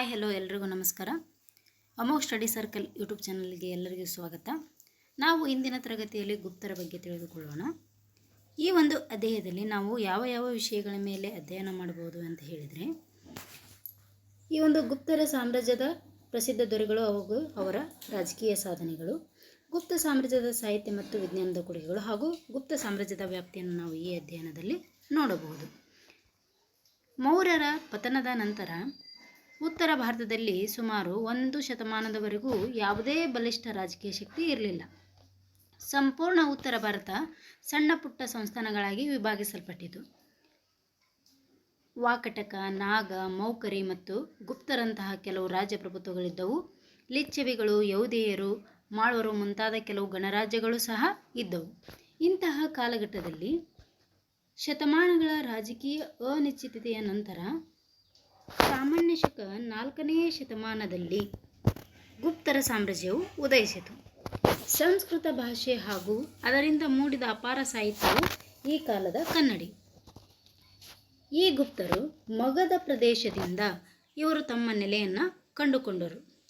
Hi hello ಎಲ್ರಿಗೂ ನಮಸ್ಕಾರ. Amogh study circle YouTube ಚಾನಲ್ಗೆ ಎಲ್ಲರಿಗೂ ಸ್ವಾಗತ. ನಾವು ಇಂದಿನ ತರಗತಿಯಲ್ಲಿ ಗುಪ್ತರ ಬಗ್ಗೆ ತಿಳಿದುಕೊಳ್ಳೋಣ. ಈ ಒಂದು ಅಧ್ಯಾಯದಲ್ಲಿ ನಾವು ಯಾವ ಯಾವ ವಿಷಯಗಳ ಮೇಲೆ ಅಧ್ಯಯನ ಮಾಡಬಹುದು ಅಂತ ಹೇಳಿದರೆ, ಈ ಒಂದು ಗುಪ್ತರ ಸಾಮ್ರಾಜ್ಯದ ಪ್ರಸಿದ್ಧ ದೊರೆಗಳು ಹಾಗೂ ಅವರ ರಾಜಕೀಯ ಸಾಧನೆಗಳು, ಗುಪ್ತ ಸಾಮ್ರಾಜ್ಯದ ಸಾಹಿತ್ಯ ಮತ್ತು ವಿಜ್ಞಾನದ ಕೊಡುಗೆಗಳು ಹಾಗೂ ಗುಪ್ತ ಸಾಮ್ರಾಜ್ಯದ ವ್ಯಾಪ್ತಿಯನ್ನು ನಾವು ಈ ಅಧ್ಯಯನದಲ್ಲಿ ನೋಡಬಹುದು. ಮೌರ್ಯರ ಪತನದ ನಂತರ ಉತ್ತರ ಭಾರತದಲ್ಲಿ ಸುಮಾರು ಒಂದು ಶತಮಾನದವರೆಗೂ ಯಾವುದೇ ಬಲಿಷ್ಠ ರಾಜಕೀಯ ಶಕ್ತಿ ಇರಲಿಲ್ಲ. ಸಂಪೂರ್ಣ ಉತ್ತರ ಭಾರತ ಸಣ್ಣ ಪುಟ್ಟ ಸಂಸ್ಥಾನಗಳಾಗಿ ವಿಭಾಗಿಸಲ್ಪಟ್ಟಿತು. ವಾಕಟಕ, ನಾಗ, ಮೌಕರಿ ಮತ್ತು ಗುಪ್ತರಂತಹ ಕೆಲವು ರಾಜಪ್ರಭುತ್ವಗಳಿದ್ದವು ಲಿಚ್ಛವಿಗಳು ಯೌದೇಯರು ಮಾಳ್ವರು ಮುಂತಾದ ಕೆಲವು ಗಣರಾಜ್ಯಗಳು ಸಹ ಇದ್ದವು. ಇಂತಹ ಕಾಲಘಟ್ಟದಲ್ಲಿ ಶತಮಾನಗಳ ರಾಜಕೀಯ ಅನಿಶ್ಚಿತತೆಯ ನಂತರ ಸಾಮಾನ್ಯ ಶಕ ನಾಲ್ಕನೆಯ ಶತಮಾನದಲ್ಲಿ ಗುಪ್ತರ ಸಾಮ್ರಾಜ್ಯವು ಉದಯಿಸಿತು. ಸಂಸ್ಕೃತ ಭಾಷೆ ಹಾಗೂ ಅದರಿಂದ ಮೂಡಿದ ಅಪಾರ ಸಾಹಿತ್ಯವು ಈ ಕಾಲದ ಕನ್ನಡಿ. ಈ ಗುಪ್ತರು ಮಗದ ಪ್ರದೇಶದಿಂದ ಇವರು ತಮ್ಮ ನೆಲೆಯನ್ನು ಕಂಡುಕೊಂಡರು.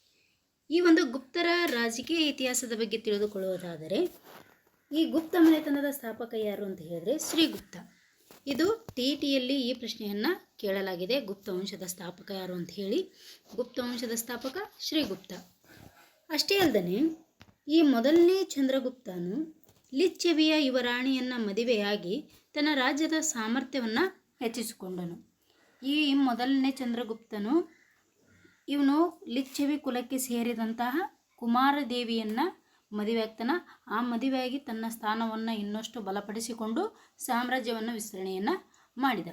ಈ ಒಂದು ಗುಪ್ತರ ರಾಜಕೀಯ ಇತಿಹಾಸದ ಬಗ್ಗೆ ತಿಳಿದುಕೊಳ್ಳುವುದಾದರೆ, ಈ ಗುಪ್ತ ಮನೆತನದ ಸ್ಥಾಪಕ ಯಾರು ಅಂತ ಹೇಳಿದ್ರೆ ಶ್ರೀಗುಪ್ತ. ಇದು ಟಿ ಟಿಯಲ್ಲಿ ಈ ಪ್ರಶ್ನೆಯನ್ನು ಕೇಳಲಾಗಿದೆ. ಗುಪ್ತ ವಂಶದ ಸ್ಥಾಪಕ ಯಾರು ಅಂತ ಹೇಳಿ. ಗುಪ್ತ ವಂಶದ ಸ್ಥಾಪಕ ಶ್ರೀಗುಪ್ತ. ಅಷ್ಟೇ ಅಲ್ಲದೆ ಈ ಮೊದಲನೇ ಚಂದ್ರಗುಪ್ತನು ಲಿಚ್ಚವಿಯ ಯುವರಾಣಿಯನ್ನು ಮದುವೆಯಾಗಿ ತನ್ನ ರಾಜ್ಯದ ಸಾಮರ್ಥ್ಯವನ್ನು ಹೆಚ್ಚಿಸಿಕೊಂಡನು. ಈ ಮೊದಲನೇ ಚಂದ್ರಗುಪ್ತನು ಇವನು ಲಿಚ್ಚವಿ ಕುಲಕ್ಕೆ ಸೇರಿದಂತಹ ಕುಮಾರದೇವಿಯನ್ನು ಮದುವೆಯಾಗ್ತಾನ ಆ ಮದುವೆಯಾಗಿ ತನ್ನ ಸ್ಥಾನವನ್ನು ಇನ್ನಷ್ಟು ಬಲಪಡಿಸಿಕೊಂಡು ಸಾಮ್ರಾಜ್ಯವನ್ನು ವಿಸ್ತರಣೆಯನ್ನು ಮಾಡಿದ.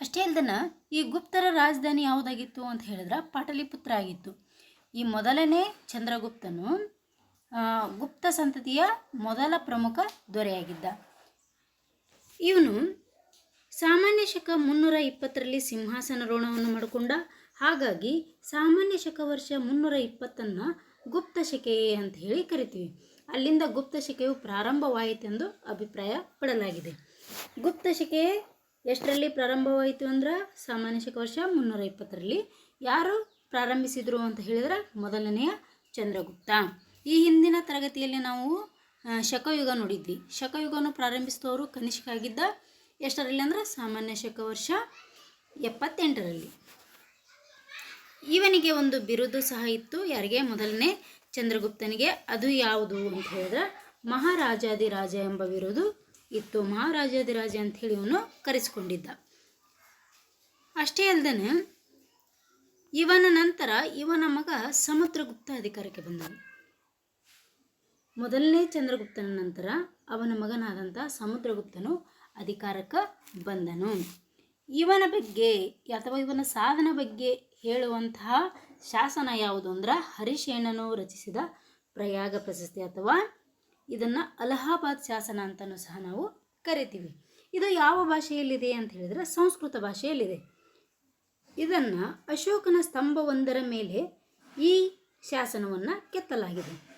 ಅಷ್ಟೇ ಅಲ್ದನ ಈ ಗುಪ್ತರ ರಾಜಧಾನಿ ಯಾವುದಾಗಿತ್ತು ಅಂತ ಹೇಳಿದ್ರೆ ಪಾಟಲಿಪುತ್ರ ಆಗಿತ್ತು. ಈ ಮೊದಲನೇ ಚಂದ್ರಗುಪ್ತನು ಗುಪ್ತ ಸಂತತಿಯ ಮೊದಲ ಪ್ರಮುಖ ದೊರೆಯಾಗಿದ್ದ. ಇವನು ಸಾಮಾನ್ಯ ಶಕ ಮುನ್ನೂರ ಇಪ್ಪತ್ತರಲ್ಲಿ ಸಿಂಹಾಸನಾರೋಹಣವನ್ನು ಮಾಡಿಕೊಂಡ. ಹಾಗಾಗಿ ಸಾಮಾನ್ಯ ಶಕ ವರ್ಷ ಮುನ್ನೂರ ಇಪ್ಪತ್ತನ್ನು ಗುಪ್ತ ಶಿಕೆಯೇ ಅಂತ ಹೇಳಿ ಕರಿತೀವಿ. ಅಲ್ಲಿಂದ ಗುಪ್ತ ಶಿಕೆಯು ಪ್ರಾರಂಭವಾಯಿತೆಂದು ಅಭಿಪ್ರಾಯ ಪಡಲಾಗಿದೆ. ಗುಪ್ತ ಶಿಕೆ ಎಷ್ಟರಲ್ಲಿ ಪ್ರಾರಂಭವಾಯಿತು ಅಂದ್ರೆ ಸಾಮಾನ್ಯ ಶಿಕ ವರ್ಷ ಮುನ್ನೂರ ಇಪ್ಪತ್ತರಲ್ಲಿ. ಯಾರು ಪ್ರಾರಂಭಿಸಿದರು ಅಂತ ಹೇಳಿದ್ರೆ ಮೊದಲನೆಯ ಚಂದ್ರಗುಪ್ತ. ಈ ಹಿಂದಿನ ತರಗತಿಯಲ್ಲಿ ನಾವು ಶಕಯುಗ ನೋಡಿದ್ವಿ. ಶಕಯುಗವನ್ನು ಪ್ರಾರಂಭಿಸಿದವರು ಕನಿಷ್ಕ ಆಗಿದ್ದ ಎಷ್ಟರಲ್ಲಿ ಅಂದ್ರೆ ಸಾಮಾನ್ಯ ಶಕ ವರ್ಷ ಎಪ್ಪತ್ತೆಂಟರಲ್ಲಿ. ಇವನಿಗೆ ಒಂದು ಬಿರುದು ಸಹ ಇತ್ತು. ಯಾರಿಗೆ? ಮೊದಲನೇ ಚಂದ್ರಗುಪ್ತನಿಗೆ. ಅದು ಯಾವುದು ಅಂತ ಹೇಳಿದ್ರೆ ಮಹಾರಾಜಾದಿರಾಜ ಎಂಬ ಬಿರುದು ಇತ್ತು. ಮಹಾರಾಜಾದಿರಾಜ ಅಂತ ಹೇಳಿ ಇವನು ಕರೆಸಿಕೊಂಡಿದ್ದ. ಅಷ್ಟೇ ಅಲ್ಲದೆ ಇವನ ನಂತರ ಇವನ ಮಗ ಸಮುದ್ರಗುಪ್ತ ಅಧಿಕಾರಕ್ಕೆ ಬಂದನು. ಮೊದಲನೇ ಚಂದ್ರಗುಪ್ತನ ನಂತರ ಅವನ ಮಗನಾದಂಥ ಸಮುದ್ರಗುಪ್ತನು ಅಧಿಕಾರಕ್ಕೆ ಬಂದನು. ಇವನ ಬಗ್ಗೆ ಅಥವಾ ಇವನ ಸಾಧನ ಬಗ್ಗೆ ಹೇಳುವಂತಹ ಶಾಸನ ಯಾವುದು ಅಂದ್ರೆ ಹರಿಶೇಣನು ರಚಿಸಿದ ಪ್ರಯಾಗ ಪ್ರಶಸ್ತಿ ಅಥವಾ ಇದನ್ನು ಅಲಹಾಬಾದ್ ಶಾಸನ ಅಂತಲೂ ಸಹ ನಾವು ಕರಿತೀವಿ. ಇದು ಯಾವ ಭಾಷೆಯಲ್ಲಿದೆ ಅಂತ ಹೇಳಿದ್ರೆ ಸಂಸ್ಕೃತ ಭಾಷೆಯಲ್ಲಿದೆ. ಇದನ್ನು ಅಶೋಕನ ಸ್ತಂಭವೊಂದರ ಮೇಲೆ ಈ ಶಾಸನವನ್ನು ಕೆತ್ತಲಾಗಿದೆ.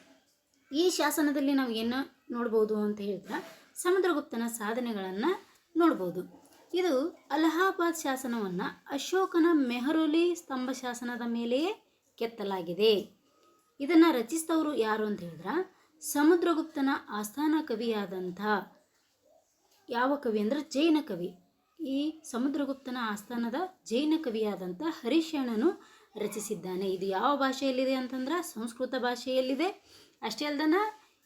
ಈ ಶಾಸನದಲ್ಲಿ ನಾವು ಏನು ನೋಡ್ಬೋದು ಅಂತ ಹೇಳಿದ್ರೆ ಸಮುದ್ರಗುಪ್ತನ ಸಾಧನೆಗಳನ್ನು ನೋಡ್ಬೋದು. ಇದು ಅಲಹಾಬಾದ್ ಶಾಸನವನ್ನು ಅಶೋಕನ ಮೆಹರೋಲಿ ಸ್ತಂಭ ಶಾಸನದ ಮೇಲೆಯೇ ಕೆತ್ತಲಾಗಿದೆ. ಇದನ್ನು ರಚಿಸಿದವರು ಯಾರು ಅಂತ ಹೇಳಿದ್ರೆ, ಸಮುದ್ರಗುಪ್ತನ ಆಸ್ಥಾನ ಕವಿಯಾದಂಥ ಯಾವ ಕವಿ ಅಂದರೆ ಜೈನ ಕವಿ. ಈ ಸಮುದ್ರಗುಪ್ತನ ಆಸ್ಥಾನದ ಜೈನ ಕವಿಯಾದಂಥ ಹರಿಶಣನು ರಚಿಸಿದ್ದಾನೆ. ಇದು ಯಾವ ಭಾಷೆಯಲ್ಲಿದೆ ಅಂತಂದ್ರೆ ಸಂಸ್ಕೃತ ಭಾಷೆಯಲ್ಲಿದೆ. ಅಷ್ಟೇ ಅಲ್ದನ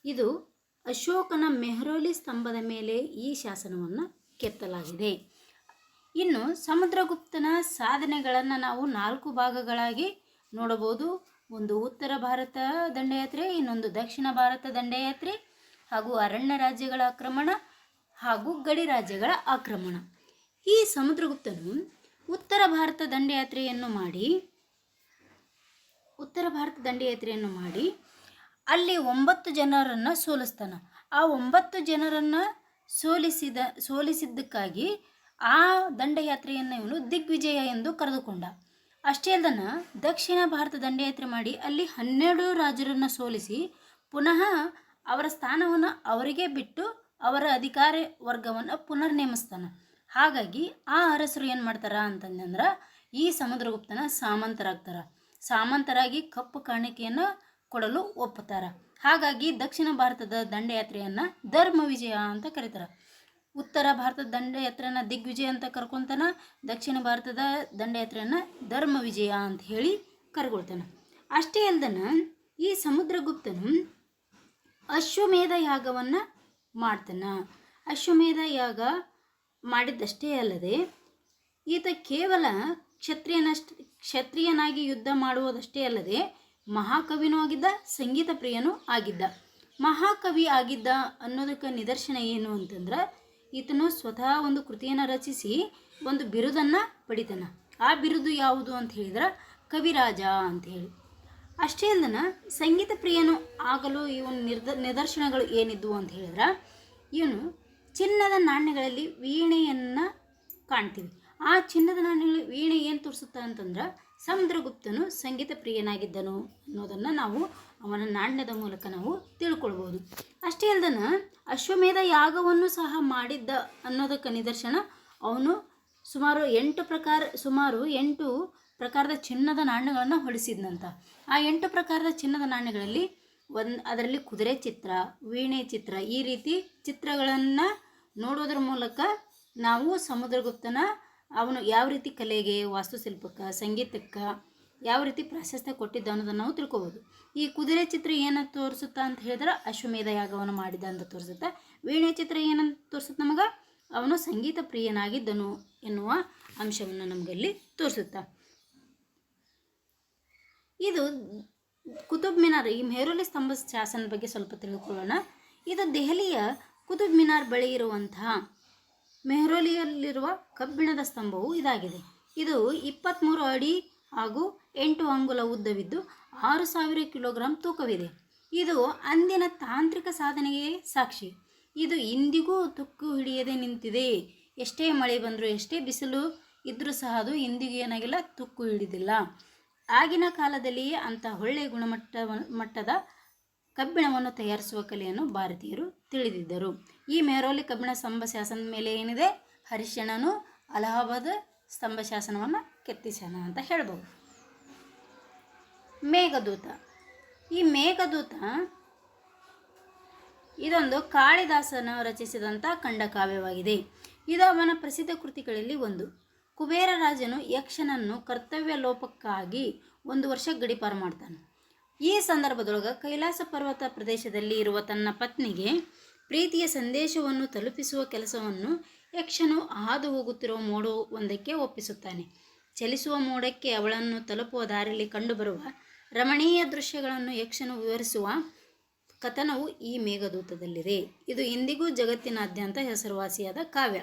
ಇದು ಅಶೋಕನ ಮೆಹರೋಲಿ ಸ್ತಂಭದ ಮೇಲೆ ಈ ಶಾಸನವನ್ನು ಕೆತ್ತಲಾಗಿದೆ. ಇನ್ನು ಸಮುದ್ರಗುಪ್ತನ ಸಾಧನೆಗಳನ್ನು ನಾವು ನಾಲ್ಕು ಭಾಗಗಳಾಗಿ ನೋಡಬಹುದು. ಒಂದು ಉತ್ತರ ಭಾರತ ದಂಡಯಾತ್ರೆ, ಇನ್ನೊಂದು ದಕ್ಷಿಣ ಭಾರತ ದಂಡಯಾತ್ರೆ, ಹಾಗೂ ಅರಣ್ಯ ರಾಜ್ಯಗಳ ಆಕ್ರಮಣ, ಹಾಗೂ ಗಡಿ ರಾಜ್ಯಗಳ ಆಕ್ರಮಣ. ಈ ಸಮುದ್ರಗುಪ್ತನು ಉತ್ತರ ಭಾರತ ದಂಡಯಾತ್ರೆಯನ್ನು ಮಾಡಿ, ಉತ್ತರ ಭಾರತ ದಂಡಯಾತ್ರೆಯನ್ನು ಮಾಡಿ ಅಲ್ಲಿ ಒಂಬತ್ತು ಜನರನ್ನು ಸೋಲಿಸ್ತಾನೆ. ಆ ಒಂಬತ್ತು ಜನರನ್ನು ಸೋಲಿಸಿದ, ಸೋಲಿಸಿದ್ದಕ್ಕಾಗಿ ಆ ದಂಡಯಾತ್ರೆಯನ್ನು ಇವನು ದಿಗ್ವಿಜಯ ಎಂದು ಕರೆದುಕೊಂಡ. ಅಷ್ಟೇ ಅಲ್ಲದನ ದಕ್ಷಿಣ ಭಾರತ ದಂಡಯಾತ್ರೆ ಮಾಡಿ ಅಲ್ಲಿ ಹನ್ನೆರಡು ರಾಜರನ್ನು ಸೋಲಿಸಿ ಪುನಃ ಅವರ ಸ್ಥಾನವನ್ನು ಅವರಿಗೆ ಬಿಟ್ಟು ಅವರ ಅಧಿಕಾರ ವರ್ಗವನ್ನು ಪುನರ್ ನೇಮಿಸ್ತಾನೆ ಹಾಗಾಗಿ ಆ ಅರಸರು ಏನು ಮಾಡ್ತಾರ ಅಂತಂದ್ರೆ ಈ ಸಮುದ್ರಗುಪ್ತನ ಸಾಮಂತರಾಗ್ತಾರ. ಸಾಮಂತರಾಗಿ ಕಪ್ಪು ಕಾಣಿಕೆಯನ್ನು ಕೊಡಲು ಒಪ್ಪುತ್ತಾರೆ. ಹಾಗಾಗಿ ದಕ್ಷಿಣ ಭಾರತದ ದಂಡಯಾತ್ರೆಯನ್ನು ಧರ್ಮ ವಿಜಯ ಅಂತ ಕರೀತಾರೆ. ಉತ್ತರ ಭಾರತದ ದಂಡಯಾತ್ರೆಯನ್ನು ದಿಗ್ವಿಜಯ ಅಂತ ಕರ್ಕೊತಾನ, ದಕ್ಷಿಣ ಭಾರತದ ದಂಡಯಾತ್ರೆಯನ್ನು ಧರ್ಮ ವಿಜಯ ಅಂತ ಹೇಳಿ ಕರ್ಕೊಳ್ತಾನೆ. ಅಷ್ಟೇ ಅಲ್ದನ ಈ ಸಮುದ್ರಗುಪ್ತನು ಅಶ್ವಮೇಧ ಯಾಗವನ್ನು ಮಾಡ್ತಾನೆ. ಅಶ್ವಮೇಧ ಯಾಗ ಮಾಡಿದ್ದಷ್ಟೇ ಅಲ್ಲದೆ ಈತ ಕೇವಲ ಕ್ಷತ್ರಿಯನಷ್ಟ, ಕ್ಷತ್ರಿಯನಾಗಿ ಯುದ್ಧ ಮಾಡುವುದಷ್ಟೇ ಅಲ್ಲದೆ ಮಹಾಕವಿನೂ ಆಗಿದ್ದ, ಸಂಗೀತ ಪ್ರಿಯನೂ ಆಗಿದ್ದ. ಮಹಾಕವಿ ಆಗಿದ್ದ ಅನ್ನೋದಕ್ಕೆ ನಿದರ್ಶನ ಏನು ಅಂತಂದ್ರೆ ಈತನು ಸ್ವತಃ ಒಂದು ಕೃತಿಯನ್ನು ರಚಿಸಿ ಒಂದು ಬಿರುದನ್ನು ಪಡಿತಾನ. ಆ ಬಿರುದು ಯಾವುದು ಅಂತ ಹೇಳಿದ್ರೆ ಕವಿರಾಜ ಅಂತ ಹೇಳಿ. ಅಷ್ಟೇ ಅಲ್ಲದನ ಸಂಗೀತ ಪ್ರಿಯನು ಆಗಲು ಇವನು ನಿರ್ದ, ನಿದರ್ಶನಗಳು ಏನಿದ್ವು ಅಂತ ಹೇಳಿದ್ರೆ ಇವನು ಚಿನ್ನದ ನಾಣ್ಯಗಳಲ್ಲಿ ವೀಣೆಯನ್ನು ಕಾಣ್ತೀವಿ. ಆ ಚಿನ್ನದ ನಾಣ್ಯಗಳ ತೋರಿಸುತ್ತೆ ಅಂತಂದ್ರೆ ಸಮುದ್ರಗುಪ್ತನು ಸಂಗೀತ ಪ್ರಿಯನಾಗಿದ್ದನು ಅನ್ನೋದನ್ನು ನಾವು ಅವನ ನಾಣ್ಯದ ಮೂಲಕ ನಾವು ತಿಳ್ಕೊಳ್ಬೋದು. ಅಷ್ಟೇ ಅಲ್ಲದನ ಅಶ್ವಮೇಧ ಯಾಗವನ್ನು ಸಹ ಮಾಡಿದ್ದ ಅನ್ನೋದಕ್ಕೆ ನಿದರ್ಶನ ಅವನು ಸುಮಾರು ಎಂಟು ಪ್ರಕಾರ, ಸುಮಾರು ಎಂಟು ಪ್ರಕಾರದ ಚಿನ್ನದ ನಾಣ್ಯಗಳನ್ನು ಹೊಡಿಸಿದ್ನಂತ ಆ ಎಂಟು ಪ್ರಕಾರದ ಚಿನ್ನದ ನಾಣ್ಯಗಳಲ್ಲಿ ಒಂದು, ಅದರಲ್ಲಿ ಕುದುರೆ ಚಿತ್ರ, ವೀಣೆ ಚಿತ್ರ, ಈ ರೀತಿ ಚಿತ್ರಗಳನ್ನು ನೋಡೋದ್ರ ಮೂಲಕ ನಾವು ಸಮುದ್ರಗುಪ್ತನ ಅವನು ಯಾವ ರೀತಿ ಕಲೆಗೆ, ವಾಸ್ತುಶಿಲ್ಪಕ್ಕೆ, ಸಂಗೀತಕ್ಕೆ ಯಾವ ರೀತಿ ಪ್ರಾಶಸ್ತ್ಯ ಕೊಟ್ಟಿದ್ದ ಅನ್ನೋದನ್ನು ನಾವು ತಿಳ್ಕೊಬೋದು. ಈ ಕುದುರೆ ಚಿತ್ರ ಏನು ತೋರಿಸುತ್ತಾ ಅಂತ ಹೇಳಿದ್ರೆ ಅಶ್ವಮೇಧ ಯಾಗವನ್ನು ಮಾಡಿದ ಅಂತ ತೋರಿಸುತ್ತೆ. ವೀಣೆ ಚಿತ್ರ ಏನಂತ ತೋರಿಸುತ್ತೆ ನಮಗೆ? ಅವನು ಸಂಗೀತ ಪ್ರಿಯನಾಗಿದ್ದನು ಎನ್ನುವ ಅಂಶವನ್ನು ನಮಗಲ್ಲಿ ತೋರಿಸುತ್ತಾ. ಇದು ಕುತುಬ್ ಮಿನಾರ್, ಈ ಮೆಹರೂಲಿ ಸ್ತಂಭ ಶಾಸನ ಬಗ್ಗೆ ಸ್ವಲ್ಪ ತಿಳ್ಕೊಳ್ಳೋಣ. ಇದು ದೆಹಲಿಯ ಕುತುಬ್ ಮಿನಾರ್ ಬಳಿ ಇರುವಂತಹ ಮೆಹ್ರೋಲಿಯಲ್ಲಿರುವ ಕಬ್ಬಿಣದ ಸ್ತಂಭವು ಇದಾಗಿದೆ. ಇದು ಇಪ್ಪತ್ತ್ಮೂರು ಅಡಿ ಹಾಗೂ ಎಂಟು ಅಂಗುಲ ಉದ್ದವಿದ್ದು ಆರು ಸಾವಿರ ಕಿಲೋಗ್ರಾಂ ತೂಕವಿದೆ. ಇದು ಅಂದಿನ ತಾಂತ್ರಿಕ ಸಾಧನೆಗೆ ಸಾಕ್ಷಿ. ಇದು ಇಂದಿಗೂ ತುಕ್ಕು ಹಿಡಿಯದೆ ನಿಂತಿದೆ. ಎಷ್ಟೇ ಮಳೆ ಬಂದರೂ ಎಷ್ಟೇ ಬಿಸಿಲು ಇದ್ದರೂ ಸಹ ಅದು ಇಂದಿಗೂ ಏನಾಗಿಲ್ಲ, ತುಕ್ಕು ಹಿಡಿದಿಲ್ಲ. ಆಗಿನ ಕಾಲದಲ್ಲಿಯೇ ಅಂಥ ಒಳ್ಳೆಯ ಗುಣಮಟ್ಟ ಮಟ್ಟದ ಕಬ್ಬಿಣವನ್ನು ತಯಾರಿಸುವ ಕಲೆಯನ್ನು ಭಾರತೀಯರು ತಿಳಿದಿದ್ದರು. ಈ ಮೆಹರೋಲಿ ಕಬ್ಬಿಣ ಸ್ತಂಭ ಶಾಸನದ ಮೇಲೆ ಏನಿದೆ? ಹರಿಶಣನು ಅಲಹಾಬಾದ್ ಸ್ತಂಭ ಶಾಸನವನ್ನು ಕೆತ್ತಿಸನ ಅಂತ ಹೇಳ್ಬೋದು. ಮೇಘದೂತ. ಈ ಮೇಘದೂತ ಇದೊಂದು ಕಾಳಿದಾಸನ ರಚಿಸಿದಂಥ ಖಂಡಕಾವ್ಯವಾಗಿದೆ ಇದು ಅವನ ಪ್ರಸಿದ್ಧ ಕೃತಿಗಳಲ್ಲಿ ಒಂದು. ಕುಬೇರ ರಾಜನು ಯಕ್ಷನನ್ನು ಕರ್ತವ್ಯ ಲೋಪಕ್ಕಾಗಿ ಒಂದು ವರ್ಷ ಗಡಿಪಾರು ಮಾಡ್ತಾನೆ. ಈ ಸಂದರ್ಭದೊಳಗೆ ಕೈಲಾಸ ಪರ್ವತ ಪ್ರದೇಶದಲ್ಲಿ ಇರುವ ತನ್ನ ಪತ್ನಿಗೆ ಪ್ರೀತಿಯ ಸಂದೇಶವನ್ನು ತಲುಪಿಸುವ ಕೆಲಸವನ್ನು ಯಕ್ಷನು ಹಾದು ಹೋಗುತ್ತಿರುವ ಮೋಡ ಒಂದಕ್ಕೆ ಒಪ್ಪಿಸುತ್ತಾನೆ. ಚಲಿಸುವ ಮೋಡಕ್ಕೆ ಅವಳನ್ನು ತಲುಪುವ ದಾರಿಯಲ್ಲಿ ಕಂಡುಬರುವ ರಮಣೀಯ ದೃಶ್ಯಗಳನ್ನು ಯಕ್ಷನು ವಿವರಿಸುವ ಕಥನವು ಈ ಮೇಘದೂತದಲ್ಲಿದೆ. ಇದು ಇಂದಿಗೂ ಜಗತ್ತಿನಾದ್ಯಂತ ಹೆಸರುವಾಸಿಯಾದ ಕಾವ್ಯ.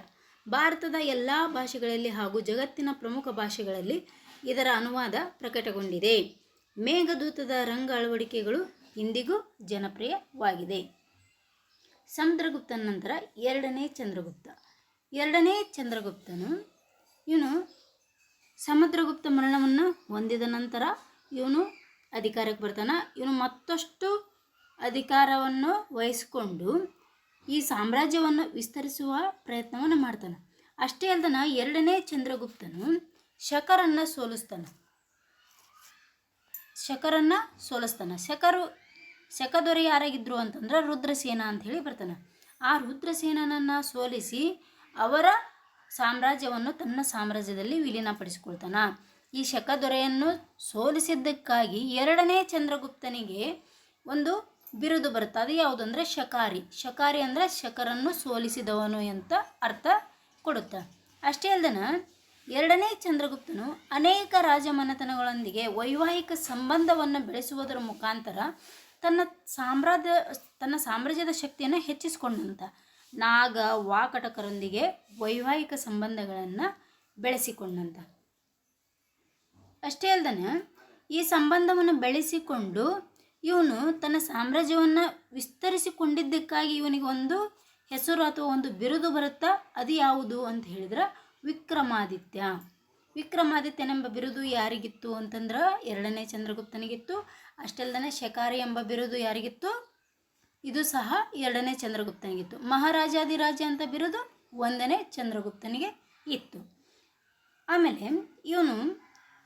ಭಾರತದ ಎಲ್ಲ ಭಾಷೆಗಳಲ್ಲಿ ಹಾಗೂ ಜಗತ್ತಿನ ಪ್ರಮುಖ ಭಾಷೆಗಳಲ್ಲಿ ಇದರ ಅನುವಾದ ಪ್ರಕಟಗೊಂಡಿದೆ. ಮೇಘದೂತದ ರಂಗ ಅಳವಡಿಕೆಗಳು ಇಂದಿಗೂ ಜನಪ್ರಿಯವಾಗಿದೆ. ಸಮುದ್ರಗುಪ್ತನ ನಂತರ ಎರಡನೇ ಚಂದ್ರಗುಪ್ತ. ಎರಡನೇ ಚಂದ್ರಗುಪ್ತನು ಇವನು ಸಮುದ್ರಗುಪ್ತ ಮರಣವನ್ನು ಹೊಂದಿದ ನಂತರ ಇವನು ಅಧಿಕಾರಕ್ಕೆ ಬರ್ತಾನೆ. ಇವನು ಮತ್ತಷ್ಟು ಅಧಿಕಾರವನ್ನು ವಹಿಸಿಕೊಂಡು ಈ ಸಾಮ್ರಾಜ್ಯವನ್ನು ವಿಸ್ತರಿಸುವ ಪ್ರಯತ್ನವನ್ನು ಮಾಡ್ತಾನೆ. ಅಷ್ಟೇ ಅಲ್ದನ ಎರಡನೇ ಚಂದ್ರಗುಪ್ತನು ಶಕರನ್ನು ಸೋಲಿಸ್ತಾನೆ. ಶಕರನ್ನು ಸೋಲಿಸ್ತಾನೆ. ಶಕರು, ಶಕದೊರೆ ಯಾರಾಗಿದ್ರು ಅಂತಂದ್ರೆ ರುದ್ರಸೇನ ಅಂತ ಹೇಳಿ ಬರ್ತಾನೆ. ಆ ರುದ್ರಸೇನನನ್ನು ಸೋಲಿಸಿ ಅವರ ಸಾಮ್ರಾಜ್ಯವನ್ನು ತನ್ನ ಸಾಮ್ರಾಜ್ಯದಲ್ಲಿ ವಿಲೀನಪಡಿಸಿಕೊಳ್ತಾನ. ಈ ಶಕದೊರೆಯನ್ನು ಸೋಲಿಸಿದ್ದಕ್ಕಾಗಿ ಎರಡನೇ ಚಂದ್ರಗುಪ್ತನಿಗೆ ಒಂದು ಬಿರುದು ಬರುತ್ತೆ. ಅದು ಯಾವುದಂದ್ರೆ ಶಕಾರಿ. ಶಕಾರಿ ಅಂದರೆ ಶಕರನ್ನು ಸೋಲಿಸಿದವನು ಅಂತ ಅರ್ಥ ಕೊಡುತ್ತೆ. ಅಷ್ಟೇ ಅಲ್ದನ ಎರಡನೇ ಚಂದ್ರಗುಪ್ತನು ಅನೇಕ ರಾಜಮನೆತನಗಳೊಂದಿಗೆ ವೈವಾಹಿಕ ಸಂಬಂಧವನ್ನು ಬೆಳೆಸುವುದರ ಮುಖಾಂತರ ತನ್ನ ಸಾಮ್ರಾಜ್ಯ, ತನ್ನ ಸಾಮ್ರಾಜ್ಯದ ಶಕ್ತಿಯನ್ನು ಹೆಚ್ಚಿಸಿಕೊಂಡಂತ ನಾಗ ವಾಕಟಕರೊಂದಿಗೆ ವೈವಾಹಿಕ ಸಂಬಂಧಗಳನ್ನು ಬೆಳೆಸಿಕೊಂಡಂತ. ಅಷ್ಟೇ ಅಲ್ಲದೆ ಈ ಸಂಬಂಧವನ್ನು ಬೆಳೆಸಿಕೊಂಡು ಇವನು ತನ್ನ ಸಾಮ್ರಾಜ್ಯವನ್ನು ವಿಸ್ತರಿಸಿಕೊಂಡಿದ್ದಕ್ಕಾಗಿ ಇವನಿಗೆ ಒಂದು ಹೆಸರು ಅಥವಾ ಒಂದು ಬಿರುದು ಬರುತ್ತಾ, ಅದು ಯಾವುದು ಅಂತ ಹೇಳಿದ್ರೆ ವಿಕ್ರಮಾದಿತ್ಯ. ವಿಕ್ರಮಾದಿತ್ಯನೆಂಬ ಬಿರುದು ಯಾರಿಗಿತ್ತು ಅಂತಂದ್ರೆ ಎರಡನೇ ಚಂದ್ರಗುಪ್ತನಿಗಿತ್ತು, ಅಷ್ಟಲ್ದನೆ ಶಕಾರಿ ಎಂಬ ಬಿರುದು ಯಾರಿಗಿತ್ತು? ಇದು ಸಹ ಎರಡನೇ ಚಂದ್ರಗುಪ್ತನಿಗಿತ್ತು. ಮಹಾರಾಜಾದಿರಾಜ ಅಂತ ಬಿರುದು ಒಂದನೇ ಚಂದ್ರಗುಪ್ತನಿಗೆ ಇತ್ತು. ಆಮೇಲೆ ಇವನು,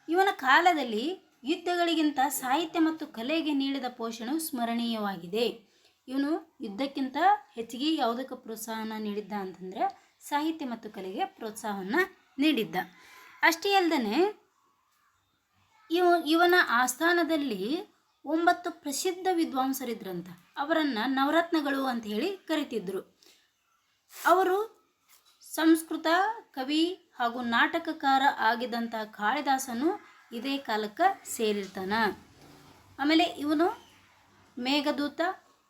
ಇವನ ಕಾಲದಲ್ಲಿ ಯುದ್ಧಗಳಿಗಿಂತ ಸಾಹಿತ್ಯ ಮತ್ತು ಕಲೆಗೆ ನೀಡಿದ ಪೋಷಣೆಯು ಸ್ಮರಣೀಯವಾಗಿದೆ. ಇವನು ಯುದ್ಧಕ್ಕಿಂತ ಹೆಚ್ಚಿಗೆ ಯಾವುದಕ್ಕೆ ಪ್ರೋತ್ಸಾಹನ ನೀಡಿದ್ದ ಅಂತಂದರೆ ಸಾಹಿತ್ಯ ಮತ್ತು ಕಲೆಗೆ ಪ್ರೋತ್ಸಾಹವನ್ನು ನೀಡಿದ್ದ. ಅಷ್ಟೇ ಅಲ್ಲದೆ ಇವ, ಇವನ ಆಸ್ಥಾನದಲ್ಲಿ ಒಂಬತ್ತು ಪ್ರಸಿದ್ಧ ವಿದ್ವಾಂಸರಿದ್ರಂತ. ಅವರನ್ನು ನವರತ್ನಗಳು ಅಂತ ಹೇಳಿ ಕರಿತಿದ್ದರು ಅವರು ಸಂಸ್ಕೃತ, ಕವಿ ಹಾಗೂ ನಾಟಕಕಾರ ಆಗಿದ್ದಂಥ ಕಾಳಿದಾಸನು ಇದೇ ಕಾಲಕ್ಕೆ ಸೇರಿರ್ತಾನ. ಆಮೇಲೆ ಇವನು ಮೇಘದೂತ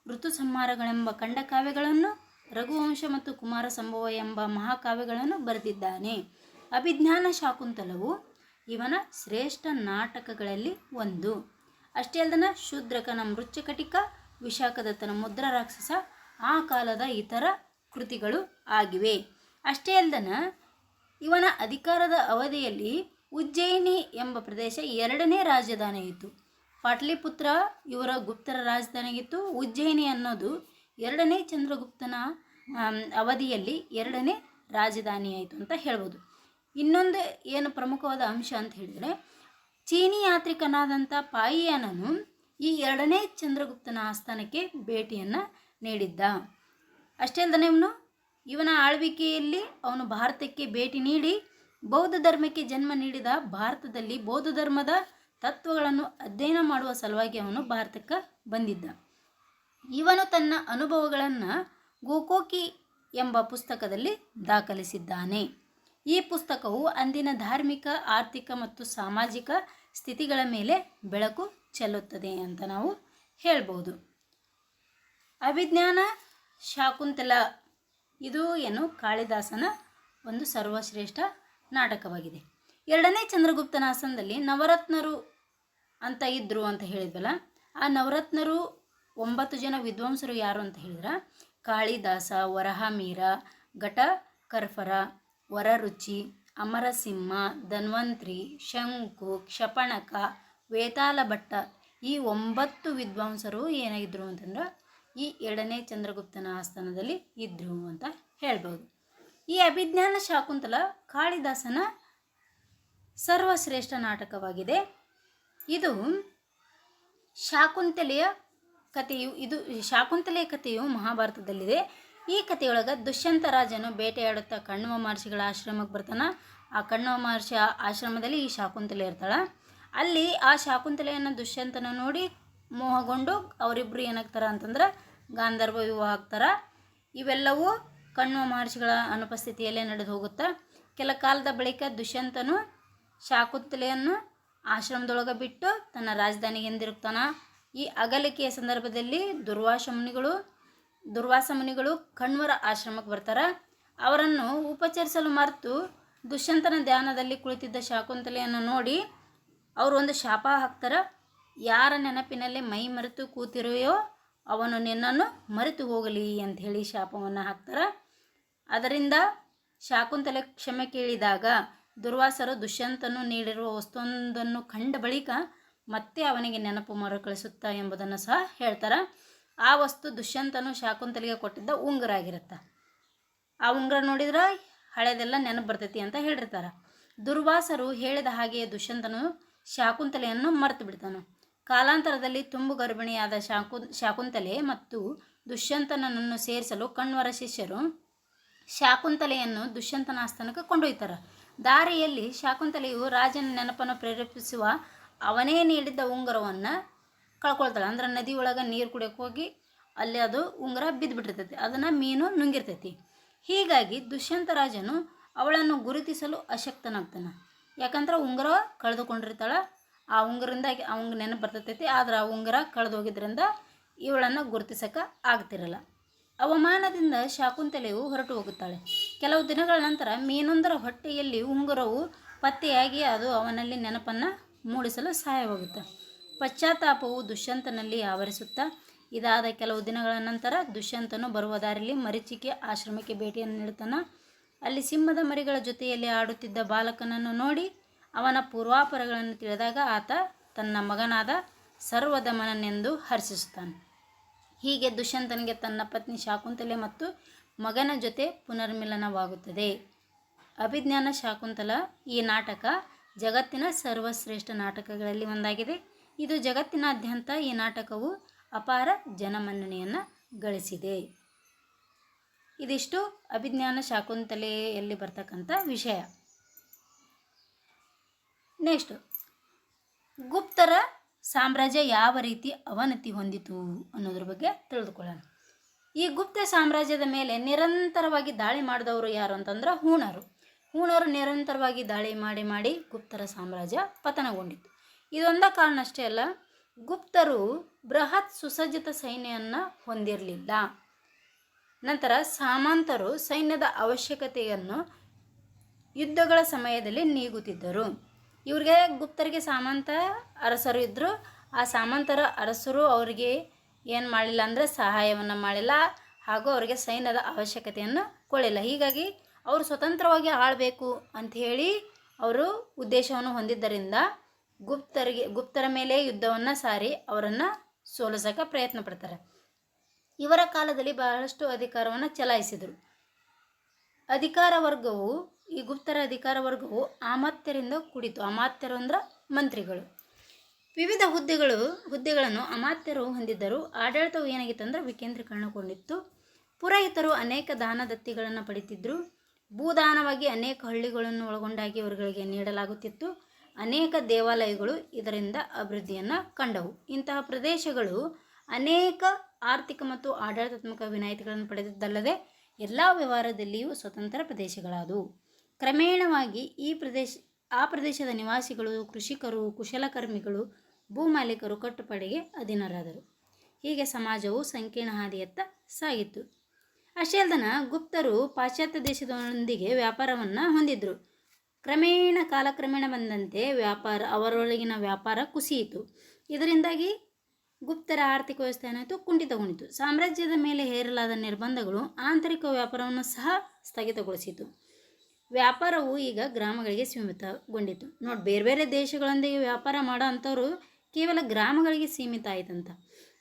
ಋತು ಸಂಹಾರಗಳೆಂಬ ಖಂಡಕಾವ್ಯಗಳನ್ನು ರಘುವಂಶ ಮತ್ತು ಕುಮಾರ ಸಂಭವ ಎಂಬ ಮಹಾಕಾವ್ಯಗಳನ್ನು ಬರೆದಿದ್ದಾನೆ. ಅಭಿಜ್ಞಾನ ಶಾಕುಂತಲವು ಇವನ ಶ್ರೇಷ್ಠ ನಾಟಕಗಳಲ್ಲಿ ಒಂದು. ಅಷ್ಟೇ ಅಲ್ಲದನ ಶೂದ್ರಕನ ಮೃಚ್ಛಕಟಿಕ, ವಿಶಾಖದತ್ತನ ಮುದ್ರ ರಾಕ್ಷಸ, ಆ ಕಾಲದ ಇತರ ಕೃತಿಗಳು ಆಗಿವೆ. ಅಷ್ಟೇ ಅಲ್ಲದನ ಇವನ ಅಧಿಕಾರದ ಅವಧಿಯಲ್ಲಿ ಉಜ್ಜಯಿನಿ ಎಂಬ ಪ್ರದೇಶ ಎರಡನೇ ರಾಜಧಾನಿಯಿತ್ತು. ಪಾಟ್ಲಿಪುತ್ರ ಇವರ ಗುಪ್ತರ ರಾಜಧಾನಿಗಿತ್ತು ಉಜ್ಜಯಿನಿ ಅನ್ನೋದು ಎರಡನೇ ಚಂದ್ರಗುಪ್ತನ ಅವಧಿಯಲ್ಲಿ ಎರಡನೇ ರಾಜಧಾನಿಯಾಯಿತು ಅಂತ ಹೇಳ್ಬೋದು. ಇನ್ನೊಂದು ಏನು ಪ್ರಮುಖವಾದ ಅಂಶ ಅಂತ ಹೇಳಿದರೆ, ಚೀನಿ ಯಾತ್ರಿಕನಾದಂಥ ಪಾಯಿಯಾನನು ಈ ಎರಡನೇ ಚಂದ್ರಗುಪ್ತನ ಆಸ್ಥಾನಕ್ಕೆ ಭೇಟಿಯನ್ನು ನೀಡಿದ್ದ. ಅಷ್ಟೇ ಅಲ್ಲದೆ ಇವನು, ಇವನ ಆಳ್ವಿಕೆಯಲ್ಲಿ ಅವನು ಭಾರತಕ್ಕೆ ಭೇಟಿ ನೀಡಿ, ಬೌದ್ಧ ಧರ್ಮಕ್ಕೆ ಜನ್ಮ ನೀಡಿದ ಭಾರತದಲ್ಲಿ ಬೌದ್ಧ ಧರ್ಮದ ತತ್ವಗಳನ್ನು ಅಧ್ಯಯನ ಮಾಡುವ ಸಲುವಾಗಿ ಅವನು ಭಾರತಕ್ಕೆ ಬಂದಿದ್ದ. ಇವನು ತನ್ನ ಅನುಭವಗಳನ್ನು ಗೋಕೋಕಿ ಎಂಬ ಪುಸ್ತಕದಲ್ಲಿ ದಾಖಲಿಸಿದ್ದಾನೆ. ಈ ಪುಸ್ತಕವು ಅಂದಿನ ಧಾರ್ಮಿಕ, ಆರ್ಥಿಕ ಮತ್ತು ಸಾಮಾಜಿಕ ಸ್ಥಿತಿಗಳ ಮೇಲೆ ಬೆಳಕು ಚೆಲ್ಲುತ್ತದೆ ಅಂತ ನಾವು ಹೇಳ್ಬೋದು. ಅಭಿಜ್ಞಾನ ಶಾಕುಂತಲ ಇದು ಏನು ಕಾಳಿದಾಸನ ಒಂದು ಸರ್ವಶ್ರೇಷ್ಠ ನಾಟಕವಾಗಿದೆ. ಎರಡನೇ ಚಂದ್ರಗುಪ್ತನ ಆಸನದಲ್ಲಿ ನವರತ್ನರು ಅಂತ ಇದ್ದರು ಅಂತ ಹೇಳಿದ್ವಲ್ಲ, ಆ ನವರತ್ನರು ಒಂಬತ್ತು ಜನ ವಿದ್ವಾಂಸರು ಯಾರು ಅಂತ ಹೇಳಿದ್ರೆ? ಕಾಳಿದಾಸ, ವರಹಮೀರ, ಘಟ ಕರ್ಫರ, ವರರುಚಿ, ಅಮರಸಿಂಹ, ಧನ್ವಂತ್ರಿ, ಶಂಕು, ಕ್ಷಪಣಕ ವೇತಾಲ ಭಟ್ಟ ಈ ಒಂಬತ್ತು ವಿದ್ವಾಂಸರು ಏನಾಗಿದ್ರು ಅಂತಂದ್ರೆ ಈ ಎರಡನೇ ಚಂದ್ರಗುಪ್ತನ ಆಸ್ಥಾನದಲ್ಲಿ ಇದ್ದರು ಅಂತ ಹೇಳ್ಬೋದು. ಈ ಅಭಿಜ್ಞಾನ ಶಾಕುಂತಲ ಕಾಳಿದಾಸನ ಸರ್ವಶ್ರೇಷ್ಠ ನಾಟಕವಾಗಿದೆ. ಇದು ಶಾಕುಂತಲೆಯ ಕಥೆಯು ಇದು ಶಾಕುಂತಲೆ ಕಥೆಯು ಮಹಾಭಾರತದಲ್ಲಿದೆ. ಈ ಕಥೆಯೊಳಗೆ ದುಷ್ಯಂತ ರಾಜನು ಬೇಟೆಯಾಡುತ್ತಾ ಕಣ್ವ ಮಹರ್ಷಿಗಳ ಆಶ್ರಮಕ್ಕೆ ಬರ್ತಾನೆ. ಆ ಕಣ್ವ ಮಹರ್ಷಿ ಆಶ್ರಮದಲ್ಲಿ ಈ ಶಾಕುಂತಲೆ ಇರ್ತಾಳೆ. ಅಲ್ಲಿ ಆ ಶಾಕುಂತಲೆಯನ್ನು ದುಷ್ಯಂತನ ನೋಡಿ ಮೋಹಗೊಂಡು ಅವರಿಬ್ಬರು ಏನಾಗ್ತಾರೆ ಅಂತಂದ್ರೆ ಗಾಂಧರ್ವ ವಿವಾಹ ಆಗ್ತಾರೆ. ಇವೆಲ್ಲವೂ ಕಣ್ವ ಮಹರ್ಷಿಗಳ ಅನುಪಸ್ಥಿತಿಯಲ್ಲೇ ನಡೆದು ಹೋಗುತ್ತೆ. ಕೆಲ ಕಾಲದ ಬಳಿಕ ದುಷ್ಯಂತನು ಶಾಕುಂತಲೆಯನ್ನು ಆಶ್ರಮದೊಳಗೆ ಬಿಟ್ಟು ತನ್ನ ರಾಜಧಾನಿಗೆ ಹಿಂದಿರುಗ್ತಾನ. ಈ ಅಗಲಿಕೆಯ ಸಂದರ್ಭದಲ್ಲಿ ದುರ್ವಾಸ ಮುನಿಗಳು ದುರ್ವಾಸ ಮುನಿಗಳು ಕಣ್ವರ ಆಶ್ರಮಕ್ಕೆ ಬರ್ತಾರೆ. ಅವರನ್ನು ಉಪಚರಿಸಲು ಮರೆತು ದುಷ್ಯಂತನ ಧ್ಯಾನದಲ್ಲಿ ಕುಳಿತಿದ್ದ ಶಾಕುಂತಲೆಯನ್ನು ನೋಡಿ ಅವರು ಒಂದು ಶಾಪ ಹಾಕ್ತಾರೆ. ಯಾರ ನೆನಪಿನಲ್ಲಿ ಮೈ ಮರೆತು ಕೂತಿರುವೆಯೋ ಅವನು ನಿನ್ನನ್ನು ಮರೆತು ಹೋಗಲಿ ಅಂತ ಹೇಳಿ ಶಾಪವನ್ನು ಹಾಕ್ತಾರೆ. ಅದರಿಂದ ಶಾಕುಂತಲೆ ಕ್ಷಮೆ ಕೇಳಿದಾಗ ದುರ್ವಾಸರು ದುಷ್ಯಂತನು ನೀಡಿರುವ ವಸ್ತುವೊಂದನ್ನು ಕಂಡ ಬಳಿಕ ಮತ್ತೆ ಅವನಿಗೆ ನೆನಪು ಮರುಕಳಿಸುತ್ತಾ ಎಂಬುದನ್ನು ಸಹ ಹೇಳ್ತಾರೆ. ಆ ವಸ್ತು ದುಷ್ಯಂತನು ಶಾಕುಂತಲೆಗೆ ಕೊಟ್ಟಿದ್ದ ಉಂಗುರ ಆಗಿರುತ್ತೆ ಆ ಉಂಗುರ ನೋಡಿದ್ರೆ ಹಳೆದೆಲ್ಲ ನೆನಪು ಬರ್ತೈತಿ ಅಂತ ಹೇಳಿರ್ತಾರೆ. ದುರ್ವಾಸರು ಹೇಳಿದ ಹಾಗೆಯೇ ದುಷ್ಯಂತನು ಶಾಕುಂತಲೆಯನ್ನು ಮರೆತು ಬಿಡ್ತಾನೆ. ಕಾಲಾಂತರದಲ್ಲಿ ತುಂಬು ಗರ್ಭಿಣಿಯಾದ ಶಾಕು ಶಾಕುಂತಲೆ ಮತ್ತು ದುಷ್ಯಂತನನ್ನು ಸೇರಿಸಲು ಕಣ್ವರ ಶಿಷ್ಯರು ಶಾಕುಂತಲೆಯನ್ನು ದುಷ್ಯಂತನ ಆಸ್ಥಾನಕ್ಕೆ ಕೊಂಡೊಯ್ತಾರೆ. ದಾರಿಯಲ್ಲಿ ಶಾಕುಂತಲೆಯು ರಾಜನ ನೆನಪನ್ನು ಪ್ರೇರೇಪಿಸುವ ಅವನೇ ನೀಡಿದ್ದ ಉಂಗುರವನ್ನು ಕಳ್ಕೊಳ್ತಾಳೆ. ಅಂದ್ರೆ ನದಿ ಒಳಗೆ ನೀರು ಕುಡಿಯೋಕೆ ಹೋಗಿ ಅಲ್ಲಿ ಅದು ಉಂಗುರ ಬಿದ್ದುಬಿಟ್ಟಿರ್ತೈತಿ ಅದನ್ನು ಮೀನು ನುಂಗಿರ್ತೈತಿ. ಹೀಗಾಗಿ ದುಷ್ಯಂತ ರಾಜನು ಅವಳನ್ನು ಗುರುತಿಸಲು ಅಶಕ್ತನಾಗ್ತಾನೆ. ಯಾಕಂದ್ರೆ ಉಂಗುರ ಕಳೆದುಕೊಂಡಿರ್ತಾಳೆ. ಆ ಉಂಗುರದಿಂದ ಅವಂಗೆ ನೆನಪು ಬರ್ತೈತಿ. ಆದ್ರೆ ಆ ಉಂಗುರ ಕಳೆದೋಗಿದ್ರಿಂದ ಇವಳನ್ನು ಗುರುತಿಸೋಕೆ ಆಗ್ತಿರಲ್ಲ. ಅವಮಾನದಿಂದ ಶಾಕುಂತಲೆಯು ಹೊರಟು ಹೋಗುತ್ತಾಳೆ. ಕೆಲವು ದಿನಗಳ ನಂತರ ಮೀನೊಂದರ ಹೊಟ್ಟೆಯಲ್ಲಿ ಉಂಗುರವು ಪತ್ತೆಯಾಗಿ ಅದು ಅವನಲ್ಲಿ ನೆನಪನ್ನು ಮೂಡಿಸಲು ಸಹಾಯವಾಗುತ್ತೆ. ಪಶ್ಚಾತ್ತಾಪವು ದುಷ್ಯಂತನಲ್ಲಿ ಆವರಿಸುತ್ತಾ, ಇದಾದ ಕೆಲವು ದಿನಗಳ ನಂತರ ದುಷ್ಯಂತನು ಬರುವ ದಾರಿಯಲ್ಲಿ ಮರೀಚಿಕೆ ಆಶ್ರಮಕ್ಕೆ ಭೇಟಿಯನ್ನು ನೀಡುತ್ತಾನೆ. ಅಲ್ಲಿ ಸಿಂಹದ ಮರಿಗಳ ಜೊತೆಯಲ್ಲಿ ಆಡುತ್ತಿದ್ದ ಬಾಲಕನನ್ನು ನೋಡಿ ಅವನ ಪೂರ್ವಾಪರಗಳನ್ನು ತಿಳಿದಾಗ ಆತ ತನ್ನ ಮಗನಾದ ಸರ್ವದಮನನೆಂದು ಹರ್ಷಿಸುತ್ತಾನೆ. ಹೀಗೆ ದುಷ್ಯಂತನಿಗೆ ತನ್ನ ಪತ್ನಿ ಶಾಕುಂತಲೆ ಮತ್ತು ಮಗನ ಜೊತೆ ಪುನರ್ಮಿಲನವಾಗುತ್ತದೆ. ಅಭಿಜ್ಞಾನ ಶಾಕುಂತಲ ಈ ನಾಟಕ ಜಗತ್ತಿನ ಸರ್ವಶ್ರೇಷ್ಠ ನಾಟಕಗಳಲ್ಲಿ ಒಂದಾಗಿದೆ. ಇದು ಜಗತ್ತಿನಾದ್ಯಂತ ಈ ನಾಟಕವು ಅಪಾರ ಜನಮನ್ನಣೆಯನ್ನು ಗಳಿಸಿದೆ. ಇದಿಷ್ಟು ಅಭಿಜ್ಞಾನ ಶಾಕುಂತಲೆಯಲ್ಲಿ ಬರ್ತಕ್ಕಂಥ ವಿಷಯ. ನೆಕ್ಸ್ಟ್, ಗುಪ್ತರ ಸಾಮ್ರಾಜ್ಯ ಯಾವ ರೀತಿ ಅವನತಿ ಹೊಂದಿತು ಅನ್ನೋದ್ರ ಬಗ್ಗೆ ತಿಳಿದುಕೊಳ್ಳೋಣ. ಈ ಗುಪ್ತ ಸಾಮ್ರಾಜ್ಯದ ಮೇಲೆ ನಿರಂತರವಾಗಿ ದಾಳಿ ಮಾಡಿದವರು ಯಾರು ಅಂತಂದ್ರೆ ಹೂಣರು. ಹೂಣರು ನಿರಂತರವಾಗಿ ದಾಳಿ ಮಾಡಿ ಮಾಡಿ ಗುಪ್ತರ ಸಾಮ್ರಾಜ್ಯ ಪತನಗೊಂಡಿತ್ತು. ಇದೊಂದ ಕಾರಣ ಅಷ್ಟೇ ಅಲ್ಲ, ಗುಪ್ತರು ಬೃಹತ್ ಸುಸಜ್ಜಿತ ಸೈನ್ಯವನ್ನು ಹೊಂದಿರಲಿಲ್ಲ. ನಂತರ ಸಾಮಂತರು ಸೈನ್ಯದ ಅವಶ್ಯಕತೆಯನ್ನು ಯುದ್ಧಗಳ ಸಮಯದಲ್ಲಿ ನೀಗುತ್ತಿದ್ದರು. ಇವ್ರಿಗೆ ಗುಪ್ತರಿಗೆ ಸಾಮಂತ ಅರಸರು ಇದ್ದರು ಆ ಸಾಮಂತರ ಅರಸರು ಅವರಿಗೆ ಏನು ಮಾಡಲಿಲ್ಲ ಅಂದರೆ ಸಹಾಯವನ್ನು ಮಾಡಿಲ್ಲ ಹಾಗೂ ಅವರಿಗೆ ಸೈನ್ಯದ ಅವಶ್ಯಕತೆಯನ್ನು ಕೊಡಲಿಲ್ಲ. ಹೀಗಾಗಿ ಅವರು ಸ್ವತಂತ್ರವಾಗಿ ಆಳಬೇಕು ಹೇಳಿ ಅವರು ಉದ್ದೇಶವನ್ನು ಹೊಂದಿದ್ದರಿಂದ ಗುಪ್ತರಿಗೆ, ಗುಪ್ತರ ಮೇಲೆ ಯುದ್ಧವನ್ನು ಸಾರಿ ಅವರನ್ನು ಸೋಲಿಸೋಕೆ ಪ್ರಯತ್ನ ಪಡ್ತಾರೆ. ಇವರ ಕಾಲದಲ್ಲಿ ಬಹಳಷ್ಟು ಅಧಿಕಾರವನ್ನು ಚಲಾಯಿಸಿದರು. ಅಧಿಕಾರ ವರ್ಗವು, ಈ ಗುಪ್ತರ ಅಧಿಕಾರ ವರ್ಗವು ಅಮಾತ್ಯರಿಂದ ಕೂಡಿತು ಅಮಾತ್ಯರು ಅಂದ್ರೆ ಮಂತ್ರಿಗಳು. ವಿವಿಧ ಹುದ್ದೆಗಳು, ಹುದ್ದೆಗಳನ್ನು ಅಮಾತ್ಯರು ಹೊಂದಿದ್ದರು. ಆಡಳಿತವು ಏನಾಗಿತ್ತು ಅಂದರೆ ವಿಕೇಂದ್ರೀಕರಣಗೊಂಡಿತ್ತು. ಪುರೋಹಿತರು ಅನೇಕ ದಾನ ದತ್ತಿಗಳನ್ನು ಪಡಿತಿದ್ದರು ಭೂದಾನವಾಗಿ ಅನೇಕ ಹಳ್ಳಿಗಳನ್ನು ಒಳಗೊಂಡಾಗಿ ಇವರುಗಳಿಗೆ ನೀಡಲಾಗುತ್ತಿತ್ತು. ಅನೇಕ ದೇವಾಲಯಗಳು ಇದರಿಂದ ಅಭಿವೃದ್ಧಿಯನ್ನು ಕಂಡವು. ಇಂತಹ ಪ್ರದೇಶಗಳು ಅನೇಕ ಆರ್ಥಿಕ ಮತ್ತು ಆಡಳಿತಾತ್ಮಕ ವಿನಾಯಿತಿಗಳನ್ನು ಪಡೆದಿದ್ದಲ್ಲದೆ ಎಲ್ಲ ವ್ಯವಹಾರದಲ್ಲಿಯೂ ಸ್ವತಂತ್ರ ಪ್ರದೇಶಗಳಾದವು. ಕ್ರಮೇಣವಾಗಿ ಈ ಪ್ರದೇಶ, ಆ ಪ್ರದೇಶದ ನಿವಾಸಿಗಳು, ಕೃಷಿಕರು, ಕುಶಲಕರ್ಮಿಗಳು ಭೂಮಾಲೀಕರು ಕಟ್ಟುಪಡೆಗೆ ಅಧೀನರಾದರು. ಹೀಗೆ ಸಮಾಜವು ಸಂಕೀರ್ಣ ಹಾದಿಯತ್ತ ಸಾಗಿತ್ತು. ಅಷ್ಟೇ ಅಲ್ದನ ಗುಪ್ತರು ಪಾಶ್ಚಾತ್ಯ ದೇಶದೊಂದಿಗೆ ವ್ಯಾಪಾರವನ್ನು ಹೊಂದಿದ್ರು. ಕ್ರಮೇಣ ಕಾಲಕ್ರಮೇಣ ಬಂದಂತೆ ವ್ಯಾಪಾರ, ಅವರೊಳಗಿನ ವ್ಯಾಪಾರ ಕುಸಿಯಿತು. ಇದರಿಂದಾಗಿ ಗುಪ್ತರ ಆರ್ಥಿಕ ವ್ಯವಸ್ಥೆ ಏನಾಯಿತು ಕುಂಠಿತಗೊಂಡಿತು. ಸಾಮ್ರಾಜ್ಯದ ಮೇಲೆ ಹೇರಲಾದ ನಿರ್ಬಂಧಗಳು ಆಂತರಿಕ ವ್ಯಾಪಾರವನ್ನು ಸಹ ಸ್ಥಗಿತಗೊಳಿಸಿತು. ವ್ಯಾಪಾರವು ಈಗ ಗ್ರಾಮಗಳಿಗೆ ಸೀಮಿತಗೊಂಡಿತು. ನೋಡಿ ಬೇರೆ ಬೇರೆ ದೇಶಗಳೊಂದಿಗೆ ವ್ಯಾಪಾರ ಮಾಡೋ ಅಂಥವ್ರು ಕೇವಲ ಗ್ರಾಮಗಳಿಗೆ ಸೀಮಿತ ಆಯಿತಂತ.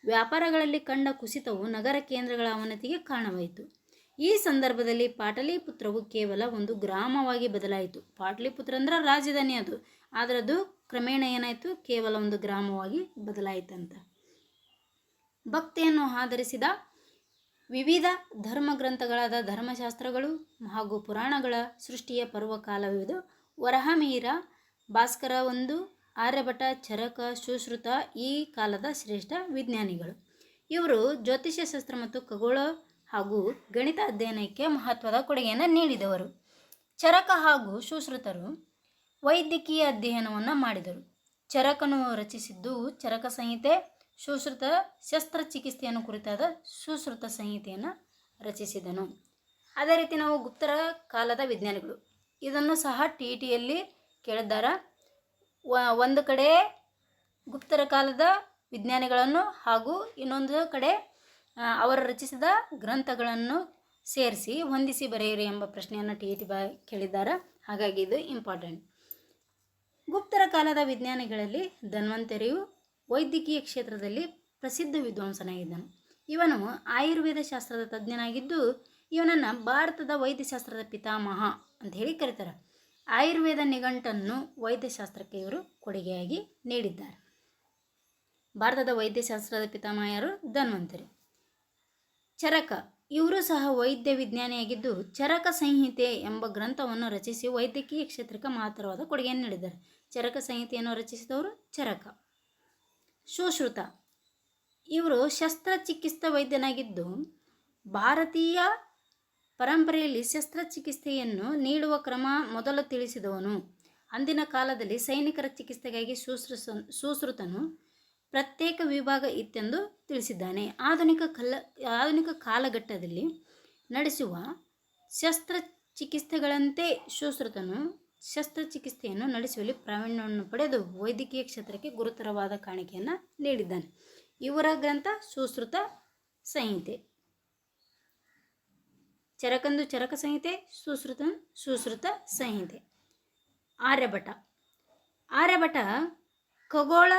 ವ್ಯಾಪಾರಗಳಲ್ಲಿ ಕಂಡ ಕುಸಿತವು ನಗರ ಕೇಂದ್ರಗಳ ಅವನತಿಗೆ ಕಾರಣವಾಯಿತು. ಈ ಸಂದರ್ಭದಲ್ಲಿ ಪಾಟಲಿಪುತ್ರವು ಕೇವಲ ಒಂದು ಗ್ರಾಮವಾಗಿ ಬದಲಾಯಿತು. ಪಾಟಲಿಪುತ್ರ ಅಂದ್ರೆ ರಾಜಧಾನಿ ಅದು. ಆದರೆ ಅದು ಕ್ರಮೇಣ ಏನಾಯಿತು? ಕೇವಲ ಒಂದು ಗ್ರಾಮವಾಗಿ ಬದಲಾಯಿತಂತ. ಭಕ್ತಿಯನ್ನು ಆಧರಿಸಿದ ವಿವಿಧ ಧರ್ಮ ಗ್ರಂಥಗಳಾದ ಧರ್ಮಶಾಸ್ತ್ರಗಳು ಹಾಗೂ ಪುರಾಣಗಳ ಸೃಷ್ಟಿಯ ಪರ್ವಕಾಲವಿದು ವರಹಮೀರ ಭಾಸ್ಕರ ಒಂದು ಆರ್ಯಭಟ, ಚರಕ, ಸುಶ್ರುತ ಈ ಕಾಲದ ಶ್ರೇಷ್ಠ ವಿಜ್ಞಾನಿಗಳು. ಇವರು ಜ್ಯೋತಿಷ್ಯ ಶಾಸ್ತ್ರ ಮತ್ತು ಖಗೋಳ ಹಾಗೂ ಗಣಿತ ಅಧ್ಯಯನಕ್ಕೆ ಮಹತ್ವದ ಕೊಡುಗೆಯನ್ನು ನೀಡಿದವರು. ಚರಕ ಹಾಗೂ ಸುಶ್ರುತರು ವೈದ್ಯಕೀಯ ಅಧ್ಯಯನವನ್ನು ಮಾಡಿದರು. ಚರಕನು ರಚಿಸಿದ್ದು ಚರಕ ಸಂಹಿತೆ, ಸುಶ್ರುತ ಶಸ್ತ್ರಚಿಕಿತ್ಸೆಯನ್ನು ಕುರಿತಾದ ಸುಶ್ರುತ ಸಂಹಿತೆಯನ್ನು ರಚಿಸಿದನು. ಅದೇ ರೀತಿ ನಾವು ಗುಪ್ತರ ಕಾಲದ ವಿಜ್ಞಾನಿಗಳು. ಇದನ್ನು ಸಹ ಟಿ ಟಿಯಲ್ಲಿ ಕೇಳಿದ್ದಾರೆ? ಒಂದು ಕಡೆ ಗುಪ್ತರ ಕಾಲದ ವಿಜ್ಞಾನಿಗಳನ್ನು ಹಾಗೂ ಇನ್ನೊಂದು ಕಡೆ ಅವರು ರಚಿಸಿದ ಗ್ರಂಥಗಳನ್ನು ಸೇರಿಸಿ ಹೊಂದಿಸಿ ಬರೆಯಿರಿ ಎಂಬ ಪ್ರಶ್ನೆಯನ್ನು ಟಿ ಟಿ ಬಾ ಕೇಳಿದ್ದಾರೆ? ಹಾಗಾಗಿ ಇದು ಇಂಪಾರ್ಟೆಂಟ್ ಗುಪ್ತರ ಕಾಲದ ವಿಜ್ಞಾನಿಗಳಲ್ಲಿ ಧನ್ವಂತರಿಯು ವೈದ್ಯಕೀಯ ಕ್ಷೇತ್ರದಲ್ಲಿ ಪ್ರಸಿದ್ಧ ವಿದ್ವಾಂಸನಾಗಿದ್ದನು. ಇವನು ಆಯುರ್ವೇದ ಶಾಸ್ತ್ರದ ತಜ್ಞನಾಗಿದ್ದು, ಇವನನ್ನು ಭಾರತದ ವೈದ್ಯಶಾಸ್ತ್ರದ ಪಿತಾಮಹ ಅಂತ ಹೇಳಿ ಕರೀತಾರೆ. ಆಯುರ್ವೇದ ನಿಘಂಟನ್ನು ವೈದ್ಯಶಾಸ್ತ್ರಕ್ಕೆ ಇವರು ಕೊಡುಗೆಯಾಗಿ ನೀಡಿದ್ದಾರೆ. ಭಾರತದ ವೈದ್ಯಶಾಸ್ತ್ರದ ಪಿತಾಮಹರು ಧನ್ವಂತರಿ. ಚರಕ, ಇವರು ಸಹ ವೈದ್ಯ ವಿಜ್ಞಾನಿಯಾಗಿದ್ದು ಚರಕ ಸಂಹಿತೆ ಎಂಬ ಗ್ರಂಥವನ್ನು ರಚಿಸಿ ವೈದ್ಯಕೀಯ ಕ್ಷೇತ್ರಕ್ಕೆ ಮಹತ್ತರವಾದ ಕೊಡುಗೆಯನ್ನು ನೀಡಿದ್ದಾರೆ. ಚರಕ ಸಂಹಿತೆಯನ್ನು ರಚಿಸಿದವರು ಚರಕ. ಸುಶ್ರುತ, ಇವರು ಶಸ್ತ್ರಚಿಕಿತ್ಸಾ ವೈದ್ಯನಾಗಿದ್ದು ಭಾರತೀಯ ಪರಂಪರೆಯಲ್ಲಿ ಶಸ್ತ್ರಚಿಕಿತ್ಸೆಯನ್ನು ನೀಡುವ ಕ್ರಮ ಮೊದಲು ತಿಳಿಸಿದವನು. ಅಂದಿನ ಕಾಲದಲ್ಲಿ ಸೈನಿಕರ ಚಿಕಿತ್ಸೆಗಾಗಿ ಸುಶ್ರುತ ಸುಶ್ರುತನು ಪ್ರತ್ಯೇಕ ವಿಭಾಗ ಇತ್ತೆಂದು ತಿಳಿಸಿದ್ದಾನೆ. ಆಧುನಿಕ ಕಲ, ಆಧುನಿಕ ಕಾಲಘಟ್ಟದಲ್ಲಿ ನಡೆಸುವ ಶಸ್ತ್ರಚಿಕಿತ್ಸೆಗಳಂತೆ ಸುಶ್ರುತನು ಶಸ್ತ್ರಚಿಕಿತ್ಸೆಯನ್ನು ನಡೆಸುವಲ್ಲಿ ಪ್ರಾವೀಣ್ಯವನ್ನು ಪಡೆದು ವೈದ್ಯಕೀಯ ಕ್ಷೇತ್ರಕ್ಕೆ ಗುರುತರವಾದ ಕಾಣಿಕೆಯನ್ನು ನೀಡಿದ್ದಾನೆ. ಇವರ ಗ್ರಂಥ ಸುಶ್ರುತ ಸಂಹಿತೆ. ಚರಕಂದು ಚರಕ ಸಂಹಿತೆ ಸುಶ್ರುತ ಸುಶ್ರುತ ಸಂಹಿತೆ. ಆರ್ಯಭಟ. ಆರ್ಯಭಟ ಖಗೋಳ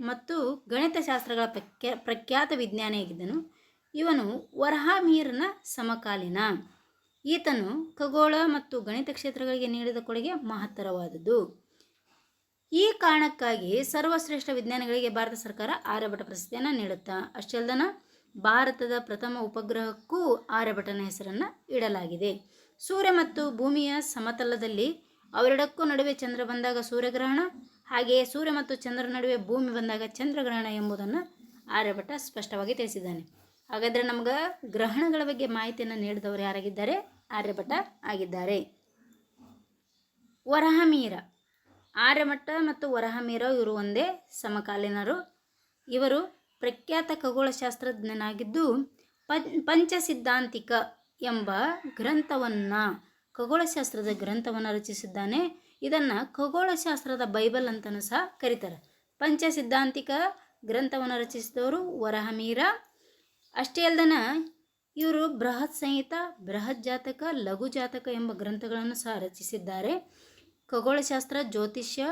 ಮತ್ತು ಗಣಿತಶಾಸ್ತ್ರಗಳ ಪ್ರಖ್ಯಾ, ಪ್ರಖ್ಯಾತ ವಿಜ್ಞಾನಿಯಾಗಿದ್ದನು ಇವನು ವರಹಾಮೀರನ ಸಮಕಾಲೀನ. ಈತನು ಖಗೋಳ ಮತ್ತು ಗಣಿತ ಕ್ಷೇತ್ರಗಳಿಗೆ ನೀಡಿದ ಕೊಡುಗೆ ಮಹತ್ತರವಾದದ್ದು. ಈ ಕಾರಣಕ್ಕಾಗಿ ಸರ್ವಶ್ರೇಷ್ಠ ವಿಜ್ಞಾನಿಗಳಿಗೆ ಭಾರತ ಸರ್ಕಾರ ಆರ್ಯಭಟ ಪ್ರಶಸ್ತಿಯನ್ನು ನೀಡುತ್ತಾ, ಅಷ್ಟೇ ಅಲ್ದನ ಭಾರತದ ಪ್ರಥಮ ಉಪಗ್ರಹಕ್ಕೂ ಆರ್ಯಭಟನ ಹೆಸರನ್ನು ಇಡಲಾಗಿದೆ. ಸೂರ್ಯ ಮತ್ತು ಭೂಮಿಯ ಸಮತಲದಲ್ಲಿ ಅವೆರಡಕ್ಕೂ ನಡುವೆ ಚಂದ್ರ ಬಂದಾಗ ಸೂರ್ಯಗ್ರಹಣ, ಹಾಗೆಯೇ ಸೂರ್ಯ ಮತ್ತು ಚಂದ್ರ ನಡುವೆ ಭೂಮಿ ಬಂದಾಗ ಚಂದ್ರಗ್ರಹಣ ಎಂಬುದನ್ನು ಆರ್ಯಭಟ ಸ್ಪಷ್ಟವಾಗಿ ತಿಳಿಸಿದ್ದಾನೆ. ಹಾಗಾದರೆ ನಮ್ಗೆ ಗ್ರಹಣಗಳ ಬಗ್ಗೆ ಮಾಹಿತಿಯನ್ನು ನೀಡಿದವರು ಯಾರಾಗಿದ್ದಾರೆ? ಆರ್ಯಭಟ ಆಗಿದ್ದಾರೆ. ವರಹಮೀರ. ಆರ್ಯಭಟ್ಟ ಮತ್ತು ವರಹಮೀರ ಇವರು ಒಂದೇ ಸಮಕಾಲೀನರು. ಇವರು ಪ್ರಖ್ಯಾತ ಖಗೋಳಶಾಸ್ತ್ರಜ್ಞನಾಗಿದ್ದು ಪಂ ಪಂಚಸಿದ್ಧಾಂತಿಕ ಎಂಬ ಗ್ರಂಥವನ್ನು ಖಗೋಳಶಾಸ್ತ್ರದ ಗ್ರಂಥವನ್ನು ರಚಿಸಿದ್ದಾನೆ. ಇದನ್ನು ಖಗೋಳಶಾಸ್ತ್ರದ ಬೈಬಲ್ ಅಂತಲೂ ಸಹ ಕರೀತಾರೆ. ಪಂಚಸಿದ್ಧಾಂತಿಕ ಗ್ರಂಥವನ್ನು ರಚಿಸಿದವರು ವರಹಮೀರ. ಅಷ್ಟೇ ಅಲ್ದನ ಇವರು ಬೃಹತ್ ಸಂಹಿತ, ಬೃಹತ್ ಜಾತಕ, ಲಘು ಜಾತಕ ಎಂಬ ಗ್ರಂಥಗಳನ್ನು ಸಹ ರಚಿಸಿದ್ದಾರೆ. ಖಗೋಳಶಾಸ್ತ್ರ, ಜ್ಯೋತಿಷ್ಯ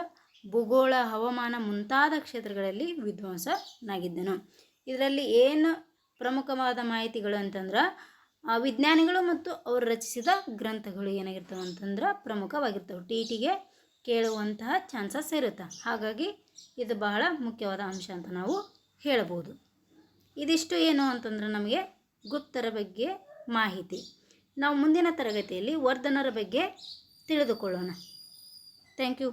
ಭೂಗೋಳ ಹವಾಮಾನ ಮುಂತಾದ ಕ್ಷೇತ್ರಗಳಲ್ಲಿ ವಿದ್ವಾಂಸನಾಗಿದ್ದನು ಇದರಲ್ಲಿ ಏನು ಪ್ರಮುಖವಾದ ಮಾಹಿತಿಗಳು ಅಂತಂದ್ರೆ ವಿಜ್ಞಾನಿಗಳು ಮತ್ತು ಅವರು ರಚಿಸಿದ ಗ್ರಂಥಗಳು ಏನಾಗಿರ್ತವೆ ಅಂತಂದ್ರೆ ಪ್ರಮುಖವಾಗಿರ್ತವೆ. ಟಿ ಟಿಗೆ ಕೇಳುವಂತಹ ಚಾನ್ಸಸ್ ಇರುತ್ತೆ. ಹಾಗಾಗಿ ಇದು ಬಹಳ ಮುಖ್ಯವಾದ ಅಂಶ ಅಂತ ನಾವು ಹೇಳಬಹುದು. ಇದಿಷ್ಟು ಏನು ಅಂತಂದ್ರೆ ನಮಗೆ ಗುಪ್ತರ ಬಗ್ಗೆ ಮಾಹಿತಿ. ನಾವು ಮುಂದಿನ ತರಗತಿಯಲ್ಲಿ ವರ್ಧನರ ಬಗ್ಗೆ ತಿಳಿದುಕೊಳ್ಳೋಣ. Thank you.